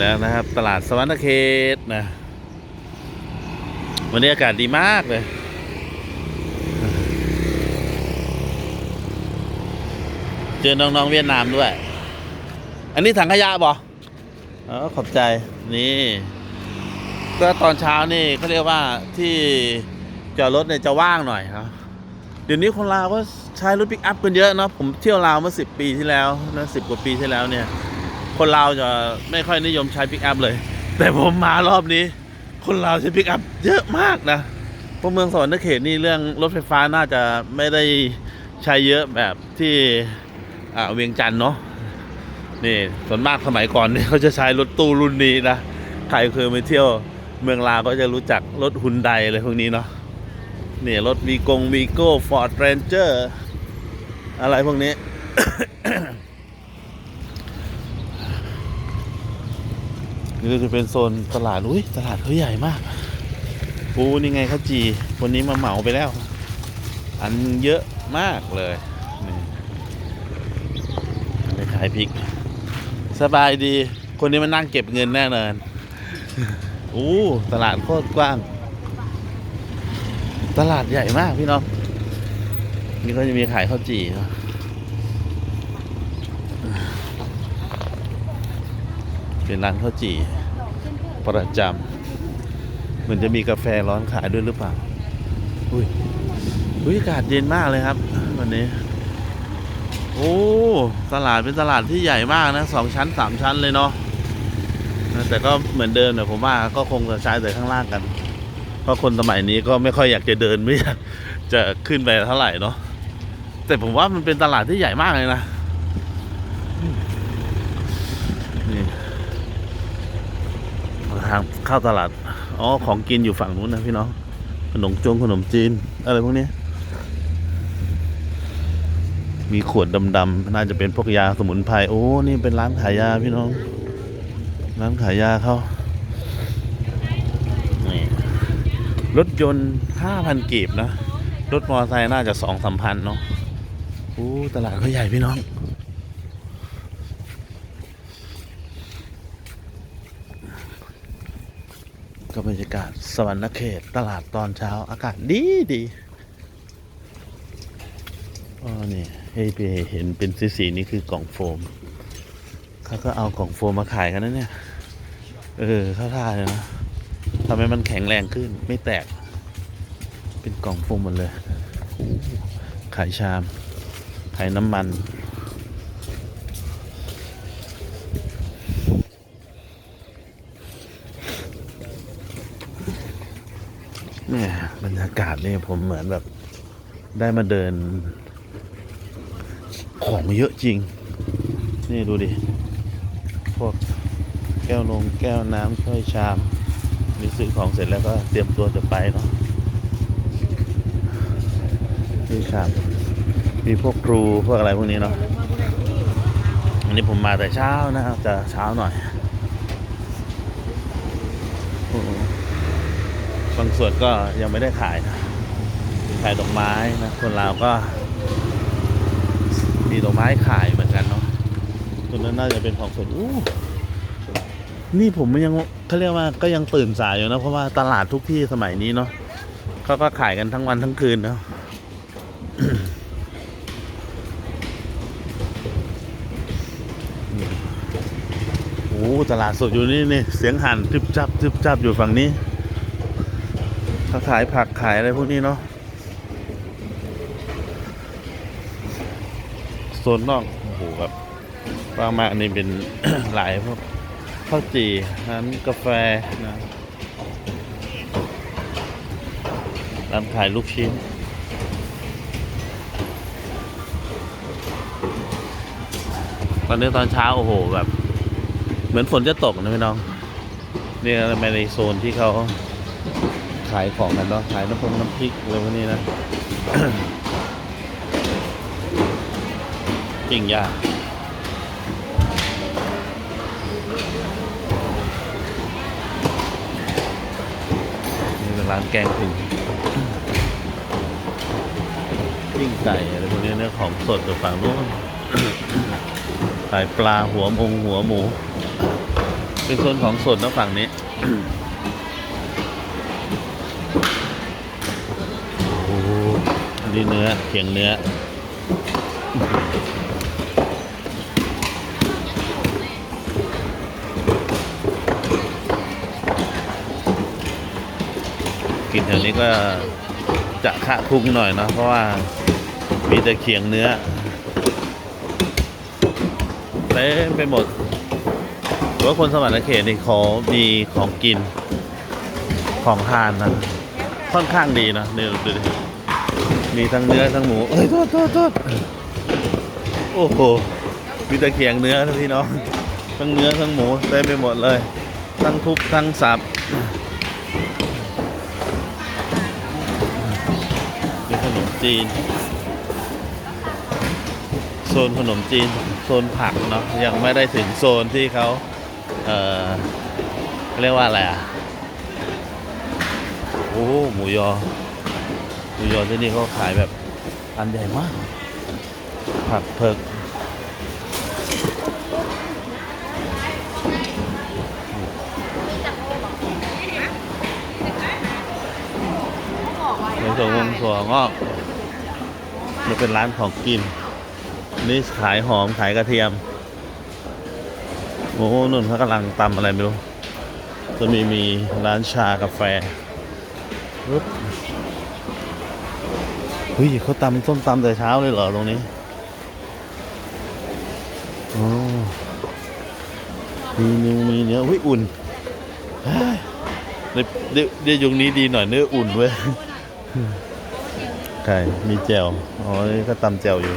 แล้วนะครับตลาดสวรรณเขตนะ วันนี้อากาศดีมากเลย เจอน้องๆเวียดนามด้วย อันนี้ถังขยะบออ๋อขอบใจนี่ ก็ตอนเช้านี่เขาเรียกว่าที่จอดรถเนี่ยจะว่างหน่อยครับเดี๋ยวนี้คนลาวก็ใช้รถปิกอัพกันเยอะเนาะผมเที่ยวลาวเมื่อสิปีที่แล้วนะสิบกว่าปีที่แล้วเนี่ย คนลาวจะไม่ค่อยนิยมใช้ปิกอัพเลย แต่ผมมารอบนี้ คนลาวใช้ปิกอัพเยอะมากนะเพราะเมืองสวรรค์เขตนี่เรื่องรถไฟฟ้าน่าจะไม่ได้ใช้เยอะแบบที่อ่าเวียงจันทร์เนาะนี่ส่วนมากสมัยก่อนนี่เขาจะใช้รถตู้รุ่นนี้นะใครเคยไปเที่ยวเมืองลาวก็จะรู้จักรถฮุนไดอะไรพวกนี้เนาะนี่รถวีกงวีโก้ฟอร์ดเรนเจอร์อะไรพวกนี้ นี่ก็จะเป็นโซนตลาดอุ้ยตลาดเขาใหญ่มากโอ้นี่ไงข้าวจีคนนี้มาเหมาไปแล้ว อันเยอะมากเลยนี่ไปขายพริก สบายดี คนนี้มานั่งเก็บเงินแน่นอนโอ้ตลาดโคตรกว้าง ตลาดใหญ่มากพี่น้องนี่ก็จะมีขายข้าวจี่ เนอะเป็นร้านข้าวจี่ประจำเหมือนจะมีกาแฟร้อนขายด้วยหรือเปล่า อุ้ยอุ้ยอากาศเย็นมากเลยครับ วันนี้ โอ้ตลาดเป็นตลาดที่ใหญ่มากนะสองชั้นสามชั้นเลยเนาะแต่ก็เหมือนเดิมแต่ผมว่าก็คงจะใช้แต่ข้างล่างกัน เพราะคนสมัยนี้ก็ไม่ค่อยอยากจะเดินไม่อยากจะขึ้นไปเท่าไหร่เนาะแต่ผมว่ามันเป็นตลาดที่ใหญ่มากเลยนะ นี่ทาง เข้าตลาด อ๋อ ของกินอยู่ฝั่งนู้นนะพี่น้อง ขนมจงขนมจีน อะไรพวกนี้ มีขวดดำๆ น่าจะเป็นพวกยาสมุนไพร โอ้ นี่เป็นร้านขายยาพี่น้อง ร้านขายยาเขานี่รถยนต์ห้าพันกีบนะ รถมอเตอร์ไซค์น่าจะสองสามพันเนาะโอ้ตลาดเขาใหญ่พี่น้อง ก็บรรยากาศสวรรณเขตตลาดตอนเช้าอากาศดีดีอ๋อนี่ให้ไปเห็นเป็นสีสีนี่คือกล่องโฟมเขาก็เอากล่องโฟมมาขายกันนะเนี่ย เออเข้าท่าเลยนะทำให้มันแข็งแรงขึ้นไม่แตก เป็นกล่องโฟมหมดเลยขายชาม ขายน้ำมัน แม่บรรยากาศเนี่ยผมเหมือนแบบได้มาเดิน ของเยอะจริง นี่ดูดิ พวกแก้วนงแก้วน้ำถ้วยชามนี่ซื้อของเสร็จแล้วก็เตรียมตัวจะไปเนาะนี่ชามมีพวกครูพวกอะไรพวกนี้เนาะอันนี้ผมมาแต่เช้านะครับจะเช้าหน่อยโอ้โห บางส่วนก็ยังไม่ได้ขายนะขายดอกไม้นะคนลาวก็ มีดอกไม้ขายเหมือนกันเนาะตัวนั้นน่าจะเป็นของสดอู้นี่ผมยังเขาเรียกว่าก็ยังตื่นสายอยู่นะเพราะว่าตลาดทุกที่สมัยนี้เนาะเขาก็ขายกันทั้งวันทั้งคืนเนาะโอ้ตลาดสดอยู่นี่นี่เสียงหั่นทึบจับทึบจับอยู่ฝั่งนี้ ขายผักขายอะไรพวกนี้เนาะโซนนอกโอ้โหแบบบางมากนี่เป็นหลายพวกข้าวจี่ร้านกาแฟนะร้านขายลูกชิ้นตอนนี้ตอนเช้าโอ้โหแบบ เหมือนฝนจะตกนะพี่น้อง นี่เราในโซนที่เขา ขายของกันเนาะขายน้ำพงน้ำพริกอะไรพวกนี้นะจริงยากนี่เป็นร้านแกงถึงปิ้งไก่อะไรพวกนี้เนี่ยของสดจากฝั่งนู้นขายปลาหัวมงหัวหมู เป็นโซนของสดนะฝั่งนี้ โอ้โห อันนี้เนื้อเขียงเนื้อ กินแถวนี้ก็จะขะคุ้งหน่อยเนะเพราะว่ามีแต่เขียงเนื้อเต็มไปหมดหรือว่าคนสวรรค์เขตนี่เขามีของกินของทานนะค่อนข้างดีนะเนี่ดูดิ มีทั้งเนื้อทั้งหมูเอ้ยโทษโทษโทษโอ้โหมีแต่เขียงเนื้อนะพี่น้องทั้งเนื้อทั้งหมูเต็มไปหมดเลย ทั้งทุบทั้งสับมีขนมจีน โซนขนมจีน โซนผักเนาะยังไม่ได้ถึงโซนที่เขาเอ่อเรียกว่าอะไรอะโอ้หมูยอ หมูยอที่นี่เขาขายแบบอันใหญ่มาก ผักเผือกในส่วนของถั่วงอกนี่เป็นร้านของกิน นี่ขายหอมขายกระเทียมโอ้โหนุ่นเขากำลังตำอะไรไม่รู้ จะมีมีร้านชากาแฟปึ๊บ เฮ้ยเขาตำส้มตำแต่เช้าเลยเหรอตรงนี้โอ้มีนิวมีเนื้อเฮ้ยอุ่นเฮ้ยในเดี๋ยวเดี๋ยวยุงนี้ดีหน่อยเนื้ออุ่นเว้ยใช่มีแจ่วอ๋อนี่ก็ตำแจ่วอยู่